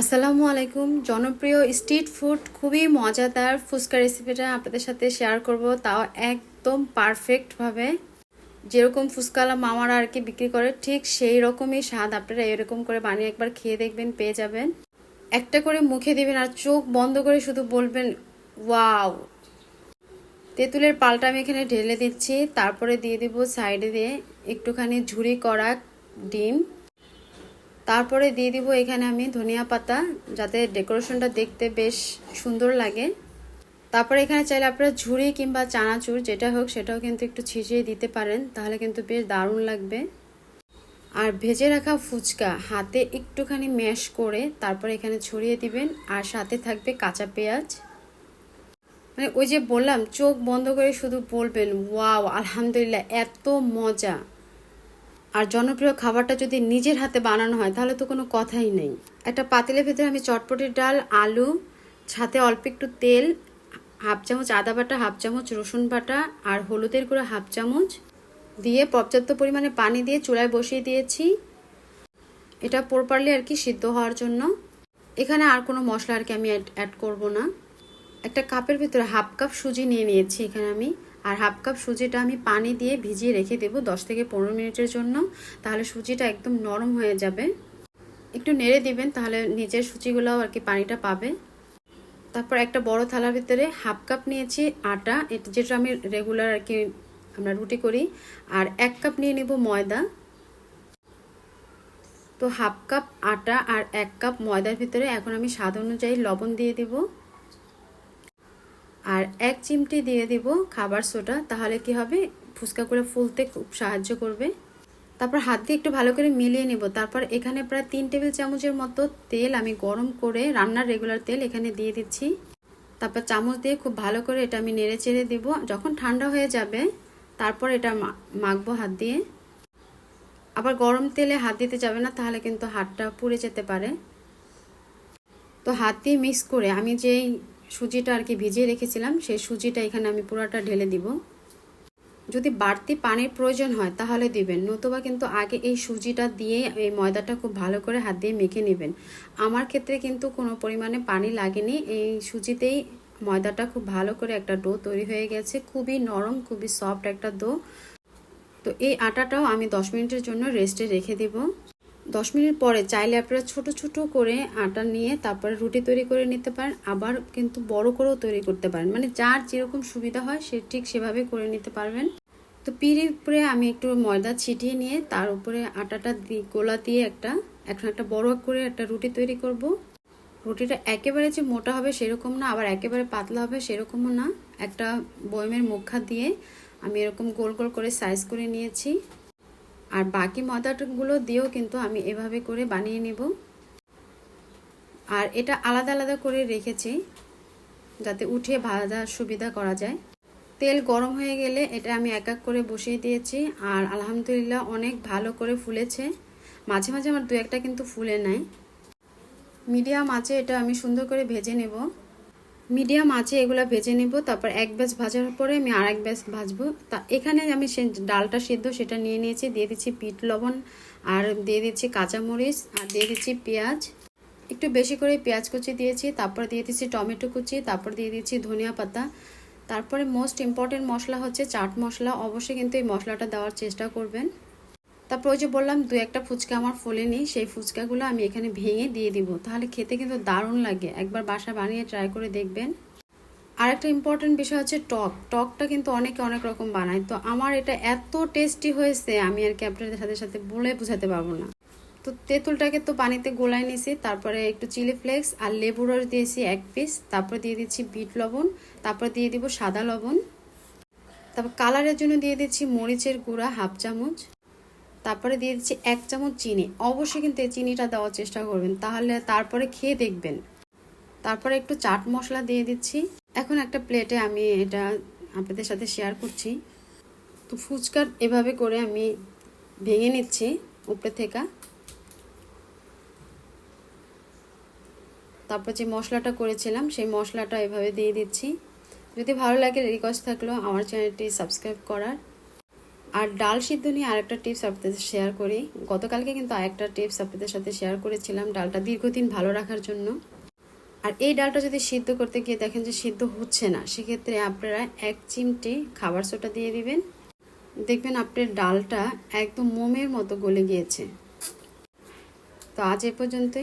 আসসালামু আলাইকুম। জনপ্রিয় স্ট্রিট ফুড খুবই মজাদার ফুচকা রেসিপিটা আপনাদের সাথে শেয়ার করব। তাও একদম পারফেক্টভাবে যেরকম ফুচকালা মামারা আর কি বিক্রি করে, ঠিক সেই রকমই স্বাদ আপনারা এরকম করে বানিয়ে একবার খেয়ে দেখবেন, পেয়ে যাবেন। একটা করে মুখে দিবেন আর চোখ বন্ধ করে শুধু বলবেন, ওয়াও! তেঁতুলের পালটা আমি এখানে ঢেলে দিচ্ছি। তারপরে দিয়ে দিব সাইডে দিয়ে একটুখানি ঝুড়ি করা ডিম। তারপরে দিয়ে দিব এখানে আমি ধনিয়া পাতা, যাতে ডেকোরেশনটা দেখতে বেশ সুন্দর লাগে। তারপরে এখানে চাইলে আপনারা ঝুড়ি কিংবা চানাচুর যেটা হোক সেটাও কিন্তু একটু ছিঁচিয়ে দিতে পারেন, তাহলে কিন্তু বেশ দারুণ লাগবে। আর ভেজে রাখা ফুচকা, হাতে একটুখানি ম্যাশ করে তারপরে এখানে ছড়িয়ে দিবেন, আর সাথে থাকবে কাঁচা পেঁয়াজ। মানে ওই যে বললাম, চোখ বন্ধ করে শুধু বলবেন, ওয়াও, আলহামদুলিল্লাহ, এত মজা। আর জনপ্রিয় খাবারটা যদি নিজের হাতে বানানো হয়, তাহলে তো কোনো কথাই নেই। একটা পাতিলের ভেতরে আমি চটপটির ডাল, আলু, সাথে অল্প একটু তেল, হাফ চামচ আদা বাটা, হাফ চামচ রসুন বাটা আর হলুদের গুঁড়ো হাফ চামচ দিয়ে পর্যাপ্ত পরিমাণে পানি দিয়ে চুলায় বসিয়ে দিয়েছি। এটা প্রপারলি আর কি সিদ্ধ হওয়ার জন্য। এখানে আর কোনো মশলা আর কি আমি অ্যাড করব না। একটা কাপের ভিতরে হাফ কাপ সুজি নিয়ে নিয়েছি এখানে আমি। আর হাফ কাপ সুজিটা আমি পানি দিয়ে ভিজিয়ে রেখে দেবো দশ থেকে পনেরো মিনিটের জন্য। তাহলে সুজিটা একদম নরম হয়ে যাবে। একটু নেড়ে দিবেন, তাহলে নিচের সুজিগুলোও আর কি পানিটা পাবে। তারপর একটা বড় থালার ভিতরে হাফ কাপ নিয়েছি আটা। এটা যেটা আমি রেগুলার আর কি আমরা রুটি করি। আর এক কাপ নিয়ে নেব ময়দা। তো হাফ কাপ আটা আর এক কাপ ময়দার ভিতরে এখন আমি স্বাদ অনুযায়ী লবণ দিয়ে দেবো। আর এক চিমটি দিয়ে দিব খাবার সোডা, তাহলে কি হবে? ফুচকা করে ফুলতে খুব সাহায্য করবে। তারপর হাত দিয়ে একটু ভালো করে মিলিয়ে নেব। তারপর এখানে প্রায় তিন টেবিল চামচের মতো তেল আমি গরম করে রান্নার রেগুলার তেল এখানে দিয়ে দিচ্ছি। তারপর চামচ দিয়ে খুব ভালো করে এটা আমি নেড়ে চেড়ে দিব। যখন ঠান্ডা হয়ে যাবে, তারপর এটা মাখবো হাত দিয়ে। আবার গরম তেলে হাত দিতে যাবে না, তাহলে কিন্তু হাতটা পুড়ে যেতে পারে। তো হাত দিয়ে মিক্স করে আমি যেই সুজিটা আর কি ভিজিয়ে রেখেছিলাম, সেই সুজিটা এখানে আমি পুরোটা ঢেলে দিব। যদি বাড়তি পানির প্রয়োজন হয় তাহলে দিবেন, নতুবা কিন্তু আগে এই সুজিটা দিয়ে এই ময়দাটা খুব ভালো করে হাত দিয়ে মেখে নেবেন। আমার ক্ষেত্রে কিন্তু কোনো পরিমাণে পানি লাগেনি, এই সুজিতেই ময়দাটা খুব ভালো করে একটা ডো তৈরি হয়ে গেছে, খুবই নরম, খুবই সফট একটা ডো। তো এই আটাটাও আমি দশ মিনিটের জন্য রেস্টে রেখে দিব। দশ মিনিট পরে চাইলে আপনারা ছোট ছোট করে আটা নিয়ে তারপরে রুটি তৈরি করে নিতে পারেন, আবার কিন্তু বড় করেও তৈরি করতে পারেন। মানে যার যেরকম সুবিধা হয় সে ঠিক সেভাবে করে নিতে পারবেন। তো পিড়ির উপরে আমি একটু ময়দা ছিটিয়ে নিয়ে তার উপরে আটাটা গোলা দিয়ে একটা, এখন একটা বড় করে একটা রুটি তৈরি করব। রুটিটা একেবারে যে মোটা হবে সেরকম না, আবার একেবারে পাতলা হবে সেরকমও না। একটা বয়মের মুখা দিয়ে আমি এরকম গোল গোল করে সাইজ করে নিয়েছি। আর বাকি ময়দাগুলো দিয়েও কিন্তু আমি এভাবে করে বানিয়ে নেব। আর এটা আলাদা আলাদা করে রেখেছি যাতে উঠে ভাজার সুবিধা করা যায়। তেল গরম হয়ে গেলে এটা আমি এক এক করে বসিয়ে দিয়েছি আর আলহামদুলিল্লাহ অনেক ভালো করে ফুলেছে। মাঝে মাঝে আমার দু একটা কিন্তু ফুলে নেয় মিডিয়াম আছে এটা আমি সুন্দর করে ভেজে নেব। মিডিয়াম আছে, এগুলো ভেজে নেব, তারপর এক ব্যাচ ভাজার পরে আমি আর এক ব্যাচ ভাজবো। তা এখানে আমি সে ডালটা সিদ্ধ সেটা নিয়ে নিয়েছি, দিয়ে দিচ্ছি পিট লবণ আর দিয়ে দিচ্ছি কাঁচামরিচ আর দিয়ে দিচ্ছি পেঁয়াজ। একটু বেশি করে পেঁয়াজ কুচি দিয়েছি, তারপর দিয়ে দিচ্ছি টমেটো কুচি, তারপর দিয়ে দিচ্ছি ধনিয়া পাতা। তারপরে মোস্ট ইম্পর্টেন্ট মশলা হচ্ছে চাট মশলা, অবশ্যই কিন্তু এই মশলাটা দেওয়ার চেষ্টা করবেন। তারপর ওই যে বললাম দু একটা ফুচকা আমার ফোলেনি সেই ফুচকাগুলো আমি এখানে ভেঙে দিয়ে দিব। তাহলে খেতে কিন্তু দারুণ লাগে। একবার বাসা বানিয়ে ট্রাই করে দেখবেন। আর একটা ইম্পর্টেন্ট বিষয় হচ্ছে টক। টকটা কিন্তু অনেকে অনেক রকম বানায়। তো আমার এটা এত টেস্টি হয়েছে, আমি আর কি সাথে সাথে বলে বোঝাতে পারব না। তো তেঁতুলটাকে তো পানিতে গোলায় নিয়েছি তারপরে একটু চিলি ফ্লেক্স আর লেবু রস দিয়েছি এক পিস তারপরে দিয়ে দিচ্ছি বিট লবণ, তারপরে দিয়ে দিব সাদা লবণ। তারপর কালারের জন্য দিয়ে দিচ্ছি মরিচের গুঁড়া হাফ চামচ। তারপরে দিয়ে দিচ্ছি এক চামচ চিনি। অবশ্যই কিন্তু এই চিনিটা দেওয়ার চেষ্টা করবেন, তাহলে তারপরে খেয়ে দেখবেন। তারপরে একটু চাট মশলা দিয়ে দিচ্ছি। এখন একটা প্লেটে আমি এটা আপনাদের সাথে শেয়ার করছি। তো ফুচকার এভাবে করে আমি ভেঙে নিচ্ছি উপরে থেকে। তারপর যে মশলাটা করেছিলাম, সেই মশলাটা এভাবে দিয়ে দিচ্ছি। যদি ভালো লাগে রিকোয়েস্ট থাকল আমার চ্যানেলটি সাবস্ক্রাইব করার। আর ডাল সিদ্ধ নিয়ে আরেকটা টিপস আপনাদের শেয়ার করি। গতকালকে কিন্তু আরেকটা টিপস আপনাদের সাথে শেয়ার করেছিলাম ডালটা দীর্ঘদিন ভালো রাখার জন্য। আর এই ডালটা যদি সিদ্ধ করতে গিয়ে দেখেন যে সিদ্ধ হচ্ছে না, সেক্ষেত্রে আপনারা এক চিমটি খাবার সোটা দিয়ে দিবেন। দেখবেন আপনার ডালটা একদম মোমের মতো গলে গিয়েছে। তো আজ এ পর্যন্তই।